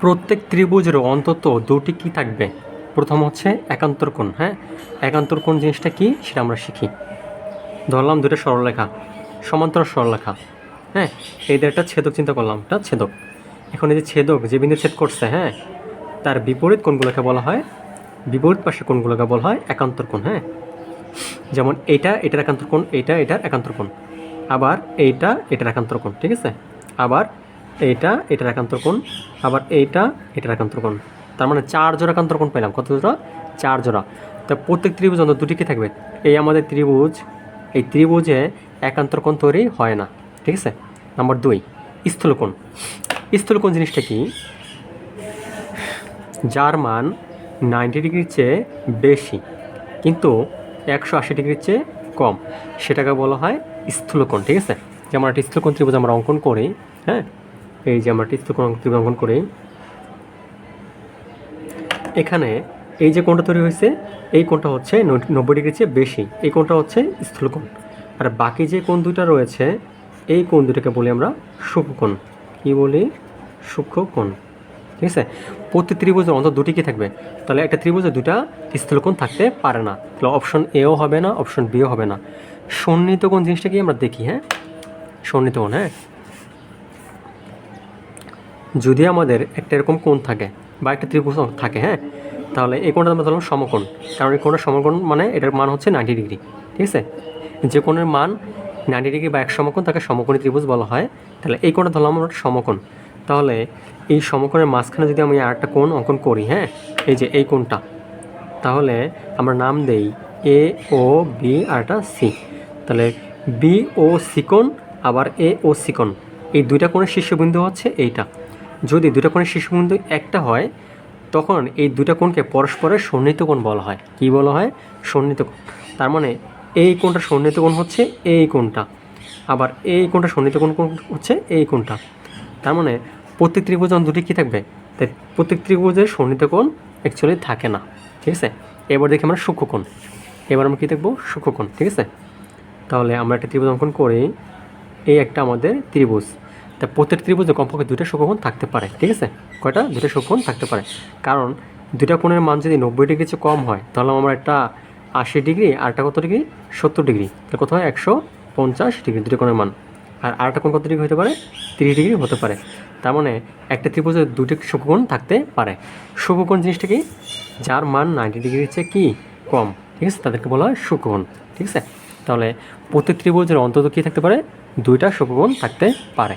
প্রত্যেক ত্রিভুজের অন্তত দুটি কি থাকবে? প্রথম হচ্ছে একান্তর কোণ হ্যাঁ? একান্তর কোণ জিনিসটা কি? সেটা আমরা শিখি। ধরলাম দুটো সরলরেখা সমান্তর সরলরেখা হ্যাঁ? এইটা একটা ছেদক চিন্তা করলাম, এটা ছেদক। এখন এই যে ছেদক যে বিন্দু ছেদ করছে হ্যাঁ? তার বিপরীত কোণগুলোকে বলা হয়, বিপরীত পাশে কোণগুলোকে বলা হয় একান্তর কোণ হ্যাঁ? যেমন এইটা, এটার একান্তর কোণ এইটা, এটার একান্তর কোণ আবার এইটা, এটার একান্তর কোণ ঠিক আছে? আবার এইটা, এটার একান্তর কোণ, আবার এইটা, এটার একান্তর কোণ। তার মানে চার জোড়া একান্তর কোণ পেলাম। কত জোড়া? চার জোড়া। তা প্রত্যেক ত্রিভুজ অন্তত দুটি কি থাকবে? এই আমাদের ত্রিভুজ, এই ত্রিভুজে একান্তর কোণ তৈরি হয় না। ঠিক আছে? নাম্বার দুই স্থূলকোণ স্থূলকোণ জিনিসটা কি? যার মান নাইনটি ডিগ্রির চেয়ে বেশি, কিন্তু একশো আশি ডিগ্রির চেয়ে কম। সেটাকে বলা হয় স্থূলকোণ ঠিক আছে? যেমন একটা স্থূলকোণ ত্রিভুজ আমরা অঙ্কন করি হ্যাঁ? এই যে আমরা অঙ্কন করি। এখানে এই যে কোণটা তৈরি হয়েছে, এই কোণটা হচ্ছে নব্বই ডিগ্রির চেয়ে বেশি। এই কোণটা হচ্ছে স্থূলকোণ। আর বাকি যে কোণ দুটো রয়েছে, এই কোণ দুটোকে বলি আমরা সূক্ষ্মকোণ। কী বলি? সূক্ষ্মকোণ। ঠিক আছে? প্রতি ত্রিভুজের অন্তত দুটি কি থাকবে? তাহলে একটা ত্রিভুজে দুটা স্থূলকোণ থাকতে পারে না। তাহলে অপশন এও হবে না অপশন বিও হবে না। সন্নিহিত কোণ জিনিসটা কি আমরা দেখি হ্যাঁ? সন্নিহিত কোণ হ্যাঁ? যদি আমাদের একটা এরকম কোণ থাকে বা একটা ত্রিভুজ থাকে হ্যাঁ? তাহলে এই কোণটা আমরা ধরলাম সমকোণ। কারণ এই কোণের সমকোণ মানে এটার মান হচ্ছে নাইনটি ডিগ্রি ঠিক আছে? যে কোণের মান নাইনটি ডিগ্রি বা এক সমকোণ, তাকে সমকোণী ত্রিভুজ বলা হয়। তাহলে এই কোণটা ধরলাম আমরা সমকোণ। তাহলে এই সমকোণের মাঝখানে যদি আমি আর একটা কোণ অঙ্কন করি হ্যাঁ? এই যে এই কোণটা, তাহলে আমরা নাম দেই এ ও বি আর একটা সি তাহলে বি ও সিকোণ আবার এ ও সিকোণ এই দুইটা কোণের শীর্ষবিন্দু হচ্ছে এইটা। যদি দুইটা কোণের শীর্ষবিন্দু একটা হয়, তখন এই দুটা কোণকে পরস্পরের সন্নিহিত কোণ বলা হয়। কি বলা হয়? সন্নিহিত কোণ। তার মানে এই কোণটা সন্নিহিত কোণ হচ্ছে এই কোণটা। আবার এই কোণটা সন্নিহিত কোণ হচ্ছে এই কোণটা। তার মানে প্রত্যেক ত্রিভুজ দুটি কী থাকবে? তাই প্রত্যেক ত্রিভুজের সন্নিহিত কোণ অ্যাকচুয়ালি থাকে না। ঠিক আছে? এবার দেখি আমরা সূক্ষ্মকোণ এবার আমরা কী দেখব? সূক্ষ্মকোণ ঠিক আছে? তাহলে আমরা একটা ত্রিভুজ অঙ্কন করি। এই একটা আমাদের ত্রিভুজ। তা প্রত্যেক ত্রিভুজে কমপক্ষে দুইটা সূক্ষ্মকোণ থাকতে পারে, ঠিক আছে? কয়টা? দুটো সূক্ষ্মকোণ থাকতে পারে। কারণ দুইটা কোণের মান যদি নব্বই ডিগ্রি চেয়ে কম হয়, তাহলে আমরা একটা আশি ডিগ্রি আর একটা কত ডিগ্রি? সত্তর ডিগ্রি। তাহলে কত হয়? একশো পঞ্চাশ ডিগ্রি দুটো কোণের মান। আর আরেকটা কোণ কত ডিগ্রি হতে পারে? তিরিশ ডিগ্রি হতে পারে। তার মানে একটা ত্রিভুজে দুটি সূক্ষ্মকোণ থাকতে পারে। সূক্ষ্মকোণ জিনিসটা কি? যার মান নাইনটি ডিগ্রির চেয়ে কি কম, ঠিক আছে? তাদেরকে বলা হয় সূক্ষ্মকোণ ঠিক আছে? তাহলে প্রত্যেক ত্রিভুজের অন্তত কী থাকতে পারে? দুইটা সূক্ষ্মকোণ থাকতে পারে।